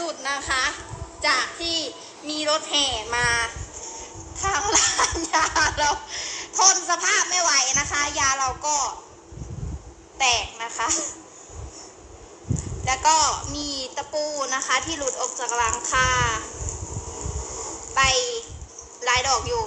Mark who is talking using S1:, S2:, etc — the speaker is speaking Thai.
S1: สุดนะคะ จากที่มีรถแห่มาทางร้านยาเราทนสภาพไม่ไหวนะคะ ยาเราก็แตกนะคะ แล้วก็มีตะปูนะคะที่หลุดออกจากหลังคาไปหลายดอกอยู่